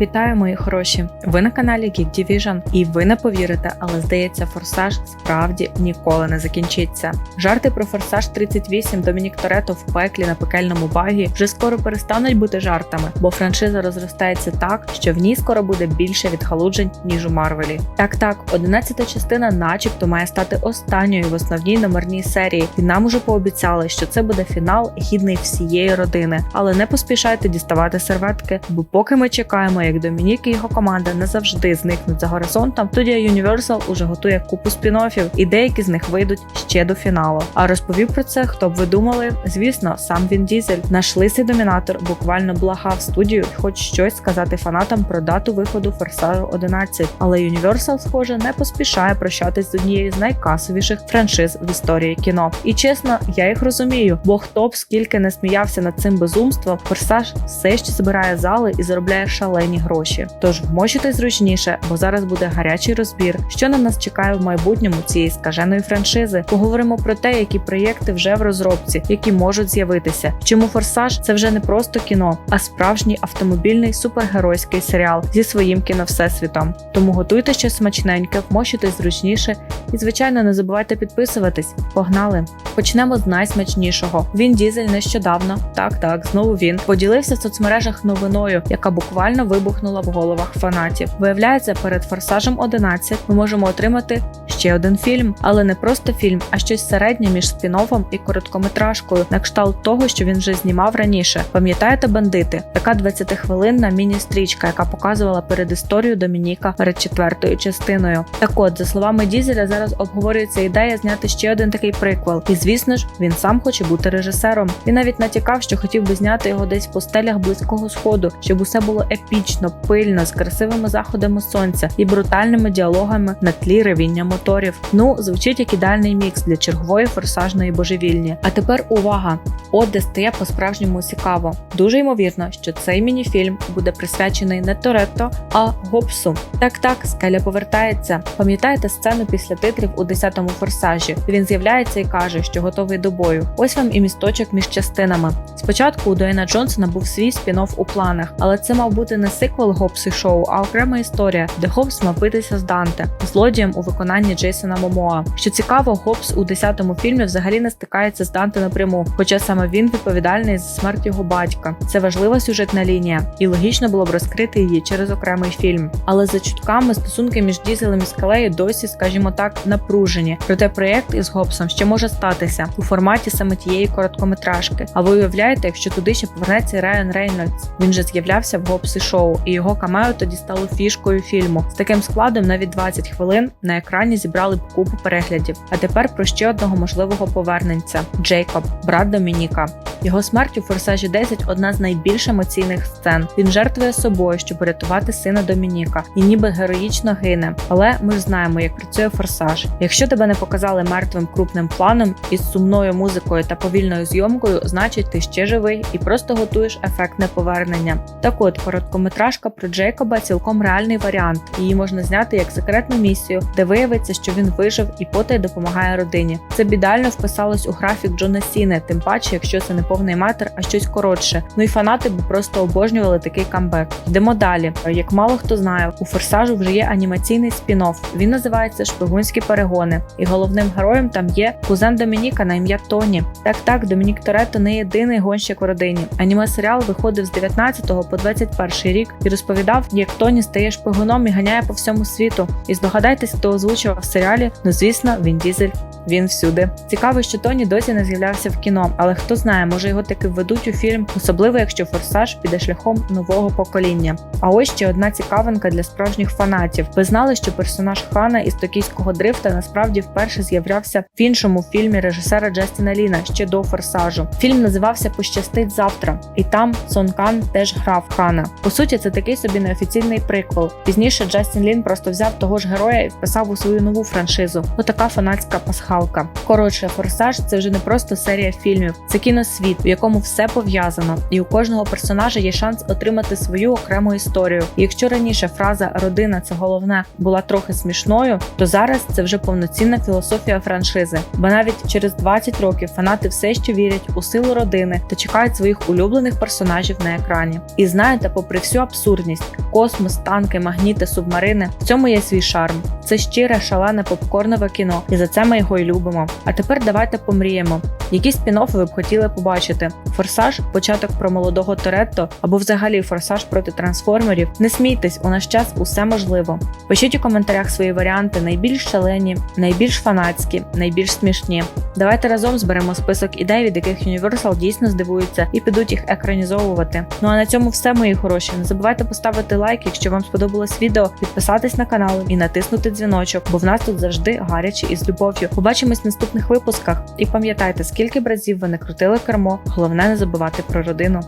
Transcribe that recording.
Вітаю, мої хороші! Ви на каналі Geek Division, і ви не повірите, але здається, форсаж справді ніколи не закінчиться. Жарти про форсаж 38 Домінік Торетто в пеклі на пекельному багі вже скоро перестануть бути жартами, бо франшиза розростається так, що в ній скоро буде більше відхалуджень ніж у Марвелі. Так, так, 11 частина, начебто, має стати останньою в основній номерній серії, і нам уже пообіцяли, що це буде фінал гідний всієї родини. Але не поспішайте діставати серветки, бо поки ми чекаємо, як Домінік і його команда назавжди зникнуть за горизонтом, студія Universal уже готує купу спін-оффів, і деякі з них вийдуть ще до фіналу. А розповів про це, хто б ви думали? Звісно, сам Він Дізель. Наш домінатор буквально благав студію, хоч щось сказати фанатам про дату виходу Форсажу 11. Але Universal, схоже, не поспішає прощатись з однією з найкасовіших франшиз в історії кіно. І чесно, я їх розумію, бо хто б скільки не сміявся над цим безумством, форсаж все ще збирає зали і заробляє шалені гроші. Тож вмочитесь зручніше, бо зараз буде гарячий розбір, що на нас чекає в майбутньому цієї скаженої франшизи. Поговоримо про те, які проєкти вже в розробці, які можуть з'явитися. Чому форсаж це вже не просто кіно, а справжній автомобільний супергеройський серіал зі своїм кіновсесвітом. Тому готуйте щось смачненьке, вмочитесь зручніше і, звичайно, не забувайте підписуватись. Погнали! Почнемо з найсмачнішого. Він Дізель нещодавно, так так, знову він поділився в соцмережах новиною, яка буквально вибухнула в головах фанатів. Виявляється, перед форсажем 11 ми можемо отримати ще один фільм, але не просто фільм, а щось середнє між спін-оффом і короткометражкою, на кшталт того, що він вже знімав раніше. Пам'ятаєте бандити? Така 20-хвилинна міні-стрічка, яка показувала передісторію Домініка перед четвертою частиною. Так от, за словами Дізеля, зараз обговорюється ідея зняти ще один такий приквел. І звісно ж, він сам хоче бути режисером. Він навіть натякав, що хотів би зняти його десь в постелях близького сходу, щоб усе було епічно, пильно, з красивими заходами сонця і брутальними діалогами на тлі ревіння моторів. Ну, звучить як ідеальний мікс для чергової форсажної божевільні. А тепер увага! От де стає по-справжньому цікаво. Дуже ймовірно, що цей мініфільм буде присвячений не Торетто, а Гопсу. Так, так, скеля повертається. Пам'ятаєте сцену після титрів у 10-му форсажі? Він з'являється і каже, що готовий до бою. Ось вам і місточок між частинами. Спочатку у Дуейна Джонсона був свій спін-офф у планах, але це мав бути не сиквел Гопси шоу, а окрема історія, де Гопс мав битися з Данте, злодієм у виконанні Джейсона Момоа. Що цікаво, Гопс у 10-му фільмі взагалі не стикається з Данте напряму, хоча саме він відповідальний за смерть його батька. Це важлива сюжетна лінія, і логічно було б розкрити її через окремий фільм. Але за чутками стосунки між Дізелем і Скалею досі, скажімо так, напружені. Проте проєкт із Гопсом ще може статися у форматі саме тієї короткометражки. А ви уявляєте, якщо туди ще повернеться Райан Рейнольдс? Він же з'являвся в Гопсі шоу, і його камео тоді стало фішкою фільму. З таким складом навіть 20 хвилин на екрані зібрали б купу переглядів. А тепер про ще одного можливого поверненця Джейкоб, брат Домініка. Його смерть у форсажі 10 одна з найбільш емоційних сцен. Він жертвує собою, щоб порятувати сина Домініка, і ніби героїчно гине. Але ми ж знаємо, як працює форсаж. Якщо тебе не показали мертвим крупним планом із сумною музикою та повільною зйомкою, значить ти ще живий і просто готуєш ефектне повернення. Так от короткометражка про Джейкоба цілком реальний варіант. Її можна зняти як секретну місію, де виявиться, що він вижив і потай допомагає родині. Це б ідеально вписалось у графік Джона Сіни, тим паче, якщо це не повний матер, а щось коротше. Ну і фанати б просто обожнювали такий камбек. Йдемо далі. Як мало хто знає, у форсажу вже є анімаційний спін-офф. Він називається Шпигунські перегони, і головним героєм там є кузен Домініка на ім'я Тоні. Так, так, Домінік Торетто не єдиний гонщик в родині. Аніме серіал виходив з 19 по 21 рік і розповідав, як Тоні стає шпигуном і ганяє по всьому світу. І здогадайтесь, хто озвучував в серіалі. Ну звісно, він дізель. Він всюди. Цікаво, що Тоні досі не з'являвся в кіно, але хто знає, може його таки введуть у фільм, особливо якщо форсаж піде шляхом нового покоління. А ось ще одна цікавинка для справжніх фанатів. Ви знали, що персонаж Хана із токійського дрифта насправді вперше з'являвся в іншому фільмі режисера Джастіна Ліна ще до форсажу. Фільм називався Пощастить завтра, і там Сон Кан теж грав Хана. По суті, це такий собі неофіційний приквел. Пізніше Джастін Лін просто взяв того ж героя і вписав у свою нову франшизу. Отака фанатська пасха пасхалка. Коротше, форсаж це вже не просто серія фільмів, це кіносвіт, в якому все пов'язано, і у кожного персонажа є шанс отримати свою окрему історію. І якщо раніше фраза родина це головне була трохи смішною, то зараз це вже повноцінна філософія франшизи. Бо навіть через 20 років фанати все ще вірять у силу родини та чекають своїх улюблених персонажів на екрані. І знаєте, попри всю абсурдність, космос, танки, магніти, субмарини в цьому є свій шарм. Це щире, шалене попкорнове кіно, і за це ми його й любимо. А тепер давайте помріємо. Які спін-оффи ви б хотіли побачити? Форсаж, початок про молодого Торетто або взагалі форсаж проти трансформерів. Не смійтесь, у наш час усе можливо. Пишіть у коментарях свої варіанти найбільш шалені, найбільш фанатські, найбільш смішні. Давайте разом зберемо список ідей, від яких Universal дійсно здивується і підуть їх екранізовувати. Ну а на цьому все, мої хороші. Не забувайте поставити лайк, якщо вам сподобалось відео, підписатись на канал і натиснути дзвіночок, бо в нас тут завжди гаряче і з любов'ю. Побачимось в наступних випусках. І пам'ятайте, скільки б разів ви не крутили кермо, головне не забувати про родину.